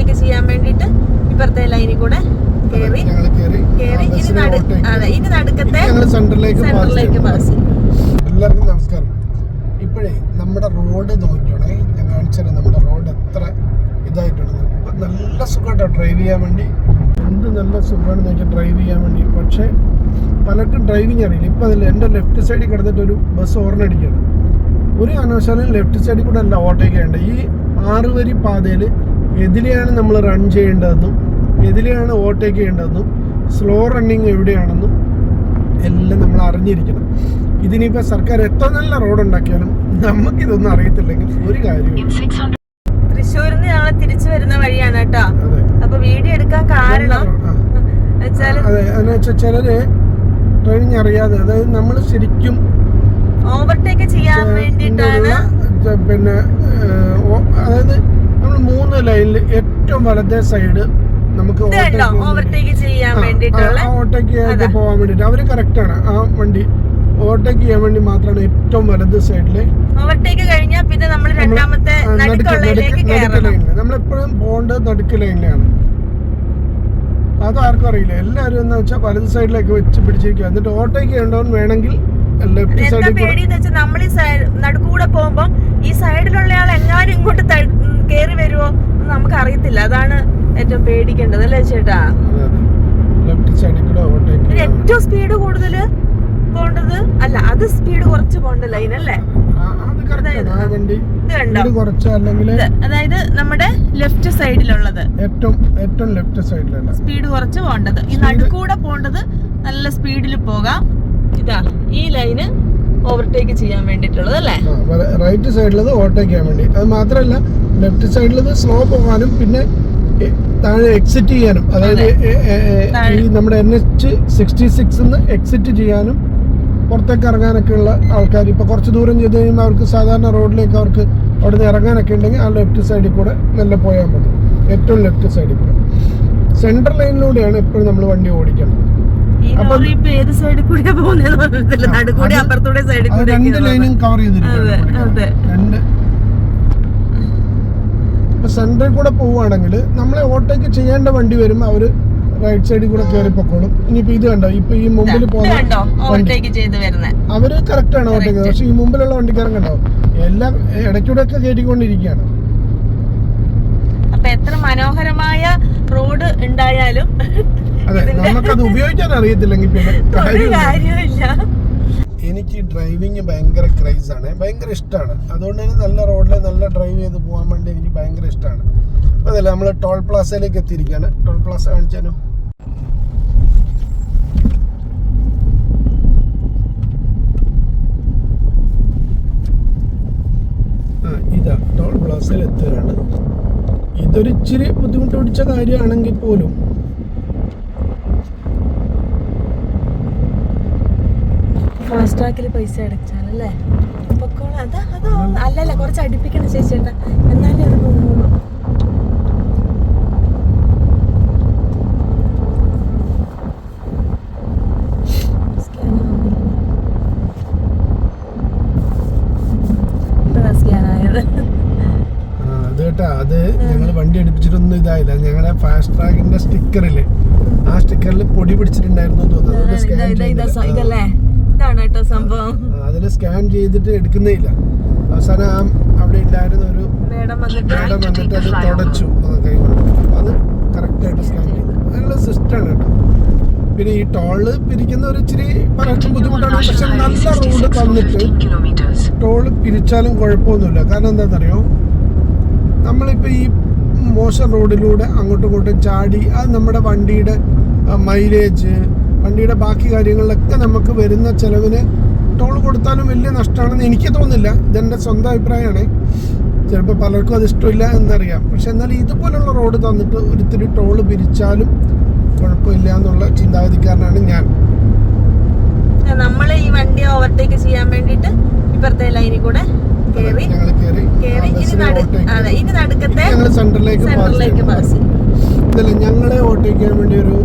Overtake ചെയ്യാൻ വേണ്ടിട്ട് ഇപ്പുറത്തെ ലൈനിൽ കൂടെ കേറി. കയറി ഇനി നടു അതെ ഇനി നടുക്കത്തെ സെന്ററിലേക്ക് പാസ് എല്ലാവർക്കും നമസ്കാരം. ഇപ്പോഴേ നമ്മുടെ റോഡ് നോക്കിയോണേ ഞാൻ കാണിച്ചുതരാം നമ്മുടെ റോഡ് എത്ര ഇതായിട്ടുണ്ട് ഇപ്പം നല്ല സുഖമായിട്ടോ ഡ്രൈവ് ചെയ്യാൻ വേണ്ടി. എന്ത് നല്ല സുഖമാണെന്ന് വെച്ചാൽ ഡ്രൈവ് ചെയ്യാൻ വേണ്ടി. പക്ഷേ പലർക്കും ഡ്രൈവിങ് അറിയില്ല. ഇപ്പം അതിൽ എന്റെ ലെഫ്റ്റ് സൈഡിൽ കിടന്നിട്ട് ഒരു ബസ് ഓർണടിക്കുകയാണ് ഒരു കാരണവശാലും ലെഫ്റ്റ് സൈഡിൽ കൂടെ അല്ല ഓവർടേക്ക് വേണ്ട ഈ ആറുവരി പാതയിൽ എതിലെയാണ് നമ്മൾ റൺ ചെയ്യേണ്ടതെന്നും എതിലെയാണ് ഓവർടേക്ക് ചെയ്യേണ്ടതെന്നും സ്ലോ റണ്ണിങ് എവിടെയാണെന്നും എല്ലാം നമ്മൾ അറിഞ്ഞിരിക്കണം. ഇതിനിപ്പോൾ സർക്കാർ എത്ര നല്ല റോഡ് ഉണ്ടാക്കിയാലും നമുക്കിതൊന്നും അറിയത്തില്ലെങ്കിൽ ഒരു കാര്യമില്ല തൃശ്ശൂരിൽ നിന്ന് ഞങ്ങൾ തിരിച്ചു വരുന്ന വഴിയാണ് കേട്ടോ. അപ്പൊ വീഡിയോ എടുക്കാൻ കാരണം അതെ. എന്ന് വെച്ചാൽ ചിലര് ഡ്രൈവിംഗ് അറിയാതെ അതായത് നമ്മൾ ശരിക്കും ഓവർടേക്ക് ചെയ്യാൻ വേണ്ടിട്ടാണ് പിന്നെ അതായത് നമ്മൾ മൂന്ന് ലൈനിൽ ഏറ്റവും വലത്തെ സൈഡ് നമുക്ക് ഓവർടേക്ക് ചെയ്യാൻ ആ, overtake ചെയ്ത് പോകാൻ വേണ്ടിട്ട് അവർ കറക്റ്റ് ആണ്. ആ വണ്ടി. ഓവർടേക്ക് ചെയ്യാൻ വേണ്ടി മാത്രമാണ് ഏറ്റവും വലത് സൈഡിൽ ഓവർടേക്ക് കഴിഞ്ഞാൽ പിന്നെ നമ്മൾ രണ്ടാമത്തെ നമ്മളെപ്പോഴും പോകേണ്ടത് നടുക്ക് ലൈനിലാണ് അത് ആർക്കും അറിയില്ല. എല്ലാവരും എന്ന് വെച്ചാൽ വലത് സൈഡിലേക്ക് വെച്ച് പിടിച്ചിരിക്കുക എന്നിട്ട് ഓവർടേക്ക് ചെയ്യേണ്ടവൻ വേണമെങ്കിൽ ലെഫ്റ്റ് സൈഡിൽ നമ്മൾ നടുക്കൂടെ പോകുമ്പോ ഈ സൈഡിലുള്ള ആൾ ഇങ്ങോട്ട് കയറി വരുമോ എന്ന് നമുക്ക് അറിയത്തില്ല അതാണ് ഏറ്റവും പേടിക്കേണ്ടത് അല്ലേ ചേട്ടാ? ഏറ്റവും സ്പീഡ് കൂടുതൽ പോണ്ടത്? അല്ല അത് സ്പീഡ് കുറച്ച് പോണ്ട ലൈൻ അല്ലേ? അതായത് നമ്മുടെ ലെഫ്റ്റ് സൈഡിലുള്ളത് ഏറ്റവും ഏറ്റവും ലെഫ്റ്റ് സൈഡിലുള്ള സ്പീഡ് കുറച്ച് പോണ്ടത്. ഈ നടുക്കൂടെ പോണ്ടത് നല്ല സ്പീഡിൽ പോകാം. ഇതാ ഈ ലൈന് ഓവർടേക്ക് ചെയ്യാൻ വേണ്ടിട്ടുള്ളത് അല്ലേ? റൈറ്റ് സൈഡിലത് ഓവർടേക്ക് ചെയ്യാൻ വേണ്ടി. അത് മാത്രമല്ല ലെഫ്റ്റ് സൈഡിലത് സ്ലോ പോകാനും പിന്നെ താഴെ എക്സിറ്റ് ചെയ്യാനും. അതായത്. ഈ നമ്മുടെ N H sixty six exit ചെയ്യാനും പുറത്തേക്ക് ഇറങ്ങാനൊക്കെ ഉള്ള ആൾക്കാർ ഇപ്പോൾ കുറച്ച് ദൂരം ചെയ്ത് കഴിയുമ്പോൾ അവർക്ക് സാധാരണ റോഡിലേക്ക് അവർക്ക് അവിടെ നിന്ന് ഇറങ്ങാനൊക്കെ ഉണ്ടെങ്കിൽ ആ ലെഫ്റ്റ് സൈഡിൽ കൂടെ നല്ല പോയാൽ മതി. ഏറ്റവും ലെഫ്റ്റ് സൈഡിൽ കൂടെ. സെൻട്രൽ ലൈനിലൂടെയാണ് എപ്പോഴും നമ്മൾ വണ്ടി ഓടിക്കേണ്ടത് രണ്ട് ലൈനും കവർ കൂടെ പോവുകയാണെങ്കിൽ നമ്മളെ ഓട്ടോയ്ക്ക് ചെയ്യേണ്ട വണ്ടി വരും അവർ റൈറ്റ് സൈഡിൽ കൂടെ കയറി പൊക്കോളും. ഇനിയിപ്പോ ഇത് കണ്ടോ? ഇപ്പൊ ഈ മുമ്പിൽ പോകുന്ന അവർ കറക്റ്റ് ആണ് ഓവർടേക്ക് പക്ഷെ ഈ മുമ്പിലുള്ള വണ്ടിക്കാരൻ കണ്ടോ? എല്ലാം ഇടയ്ക്കൂടെ ഒക്കെ കയറ്റിക്കൊണ്ടിരിക്കുകയാണ് എത്ര മനോഹരമായ റോഡ് ഉണ്ടായാലും നമുക്കത് ഉപയോഗിക്കാൻ അറിയത്തില്ലെങ്കിൽ പിന്നെ കാര്യമില്ല. എനിക്ക് ഡ്രൈവിങ് ഭയങ്കര ക്രൈസ് ആണ്. ഭയങ്കര ഇഷ്ടമാണ്. അതുകൊണ്ട് തന്നെ നല്ല റോഡിൽ നല്ല ഡ്രൈവ് ചെയ്ത് പോകാൻ വേണ്ടി എനിക്ക് ഭയങ്കര ഇഷ്ടമാണ്. അപ്പോൾ അതല്ല നമ്മൾ ടോൾ പ്ലാസയിലേക്ക് എത്തിയിരിക്കുകയാണ് ടോൾ പ്ലാസ കാണിച്ചാലും ആ ഇതാ ടോൾ പ്ലാസയിൽ എത്തുകയാണ് ഇതൊരു ഇച്ചിരി ബുദ്ധിമുട്ട് പിടിച്ച കാര്യമാണെങ്കിൽ പോലും ഫാസ്ട്രാക്കിൽ പൈസ അടച്ചാലല്ലേ? പൊക്കോളാം. അതാ അതോ അല്ലല്ല കുറച്ച് അടുപ്പിക്കണം ചേച്ചേട്ടാ എന്നാലേ അത് പോകുള്ളൂ സ്കാൻ ആയത് ആ, അത് കേട്ടാ അത് ഞങ്ങൾ വണ്ടി എടുപ്പിച്ചിട്ടൊന്നും ഇതായില്ല. ഞങ്ങളുടെ ഫാസ്റ്റ് ട്രാക്കിന്റെ സ്റ്റിക്കറിൽ. ആ സ്റ്റിക്കറിൽ പൊടി പിടിച്ചിട്ടുണ്ടായിരുന്നു തോന്നുന്നു. അതിൽ സ്കാൻ ചെയ്തിട്ട് എടുക്കുന്നേ ഇല്ല അവസാനം ആ അവിടെ ഉണ്ടായിരുന്ന ഒരു മേഡം വന്നിട്ട് അത് തുടച്ചു ആ, കൈ അത് കറക്റ്റ് ആയിട്ട് സ്കാൻ ചെയ്തു. നല്ല സിസ്റ്റാണ് കേട്ടോ. പിന്നെ ഈ ടോൾ പിരിക്കുന്ന ഒരു ഇച്ചിരി പറയാൻ ബുദ്ധിമുട്ടാണ്. പക്ഷെ നല്ല റോഡ് തന്നിട്ട് ടോൾ പിരിച്ചാലും കുഴപ്പമൊന്നുമില്ല. കാരണം എന്താണെന്നറിയോ? നമ്മളിപ്പോൾ ഈ മോശം റോഡിലൂടെ അങ്ങോട്ടും ഇങ്ങോട്ടും ചാടി അത് നമ്മുടെ വണ്ടിയുടെ മൈലേജ് വണ്ടിയുടെ ബാക്കി കാര്യങ്ങളിലൊക്കെ നമുക്ക് വരുന്ന ചിലവിന് ടോൾ കൊടുത്താലും വലിയ നഷ്ടമാണെന്ന് എനിക്ക് തോന്നുന്നില്ല. ഇതെന്റെ സ്വന്തം അഭിപ്രായമാണ്. ചിലപ്പോൾ പലർക്കും അത് ഇഷ്ടമില്ല എന്നറിയാം. പക്ഷെ എന്നാൽ ഇതുപോലുള്ള റോഡ് തന്നിട്ട് ഒരിത്തിരി ടോൾ പിരിച്ചാലും കുഴപ്പമില്ല എന്നുള്ള ചിന്താഗതിക്കാരനാണ് ഞാൻ. നമ്മൾ ഈ വണ്ടി ഓവർടേക്ക് ചെയ്യാൻ വേണ്ടിയിട്ട് ഇപ്പുറത്തെ ലൈനിൽ കൂടെ കേറി കേറി ഇനി നടു അതെ ഇനി നടുക്കത്തെ സെന്ററിലേക്ക് പാസ് ചെയ്യും ഇതല്ല ഞങ്ങളെ ഓട്ടിക്കാൻ വേണ്ടി ഒരു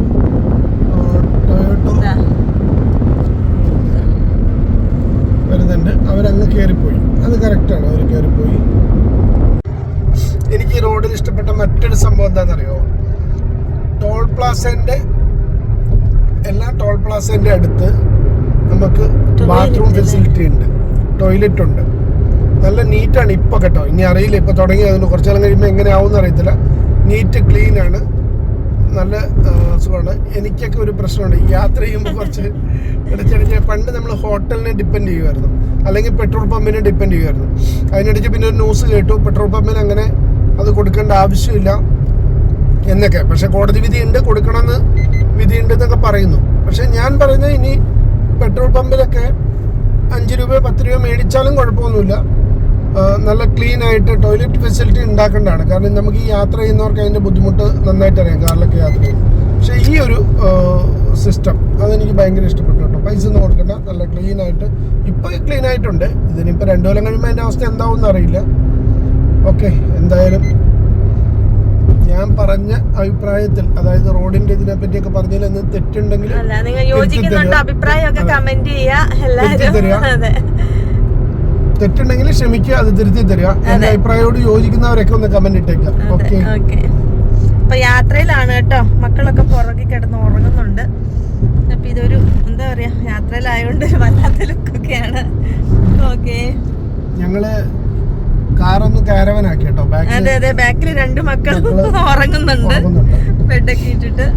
ടൊയോട്ടോ. വരുന്നുണ്ട്. അവരങ്ങ് കയറിപ്പോയി. അത് കറക്റ്റാണ് അവർ കയറിപ്പോയി. എനിക്ക് റോഡിൽ ഇഷ്ടപ്പെട്ട മറ്റൊരു സംഭവം എന്താണെന്നറിയോ? ടോൾ പ്ലാസന്റെ എല്ലാ ടോൾ പ്ലാസന്റെ അടുത്ത് നമുക്ക് ബാത്റൂം? ഫെസിലിറ്റി ഉണ്ട്. ടോയ്ലറ്റ് ഉണ്ട്. നല്ല നീറ്റാണ് ഇപ്പൊ കേട്ടോ. ഇനി അറിയില്ല ഇപ്പൊ തുടങ്ങി അതിന് കുറച്ചു കാലം കഴിയുമ്പോൾ എങ്ങനെയാവും അറിയത്തില്ല. നീറ്റ് ക്ലീൻ ആണ്. നല്ല സുഖമാണ്. എനിക്കൊക്കെ ഒരു പ്രശ്നമുണ്ട്. യാത്ര ചെയ്യുമ്പോൾ കുറച്ച് ഇടയ്ക്കിടയ്ക്ക് പണ്ട് നമ്മൾ ഹോട്ടലിനെ ഡിപ്പെൻഡ് ചെയ്യുമായിരുന്നു. അല്ലെങ്കിൽ പെട്രോൾ പമ്പിനെ ഡിപ്പെൻഡ് ചെയ്യുമായിരുന്നു. അതിനിടയ്ക്ക് പിന്നെ ഒരു ന്യൂസ് കേട്ടു. പെട്രോൾ പമ്പിന് അങ്ങനെ അത് കൊടുക്കേണ്ട ആവശ്യമില്ല എന്നൊക്കെ. പക്ഷെ കോടതി വിധിയുണ്ട് കൊടുക്കണമെന്ന് വിധിയുണ്ട് എന്നൊക്കെ പറയുന്നു. പക്ഷെ ഞാൻ പറയുന്നത് ഇനി പെട്രോൾ പമ്പിലൊക്കെ അഞ്ച് രൂപ പത്ത് രൂപ മേടിച്ചാലും കുഴപ്പമൊന്നുമില്ല. നല്ല ക്ലീൻ ആയിട്ട് ടോയ്ലറ്റ് ഫെസിലിറ്റി ഉണ്ടാക്കേണ്ടതാണ്. കാരണം നമുക്ക് ഈ യാത്ര ചെയ്യുന്നവർക്ക് അതിന്റെ ബുദ്ധിമുട്ട് നന്നായിട്ട് അറിയാം കാറിലൊക്കെ യാത്ര ചെയ്യും പക്ഷേ ഈ ഒരു സിസ്റ്റം അതെനിക്ക് ഭയങ്കര ഇഷ്ടപ്പെട്ടു കേട്ടോ. പൈസ ഒന്നും കൊടുക്കണ്ട നല്ല ക്ലീൻ ആയിട്ട്. ഇപ്പോൾ ക്ലീൻ ആയിട്ടുണ്ട്. ഇതിനിപ്പോൾ രണ്ടു കൊല്ലം കഴിയുമ്പോൾ അതിന്റെ അവസ്ഥ എന്താവും അറിയില്ല. ഓക്കെ എന്തായാലും ഞാൻ പറഞ്ഞ അഭിപ്രായത്തിൽ അതായത് റോഡിന്റെ ഇതിനെ പറ്റിയൊക്കെ പറഞ്ഞതിൽ എന്ന് തെറ്റുണ്ടെങ്കിൽ നിങ്ങൾ യോജിക്കുന്നുണ്ട്. അഭിപ്രായമൊക്കെ കമന്റ് ചെയ്യാ എല്ലാവരും തെറ്റുണ്ടെങ്കിൽ ക്ഷമിക്കുക അത് തിരുത്തി തരിക. എന്റെ അഭിപ്രായോട് അഭിപ്രായത്തോട് യോജിക്കുന്നവരൊക്കെ ഒന്ന് കമന്റ് ഇട്ടേക്കുക അതെ ഓക്കെ അപ്പൊ യാത്രയിലാണ് കേട്ടോ. മക്കളൊക്കെ പുറകെ കിടന്ന് ഉറങ്ങുന്നുണ്ട്. അപ്പൊ ഇതൊരു എന്താ പറയാ യാത്രയിലായോണ്ട് വല്ലാത്ത ലുക്കൊക്കെയാണ് ഓക്കെ ഞങ്ങൾ കാറൊന്ന് കാരവനാക്കി കേട്ടോ. അതെ അതെ. ബാക്കിൽ രണ്ട് മക്കളും ഉറങ്ങുന്നുണ്ട്. ബെഡൊക്കെ ഇട്ടിട്ട്.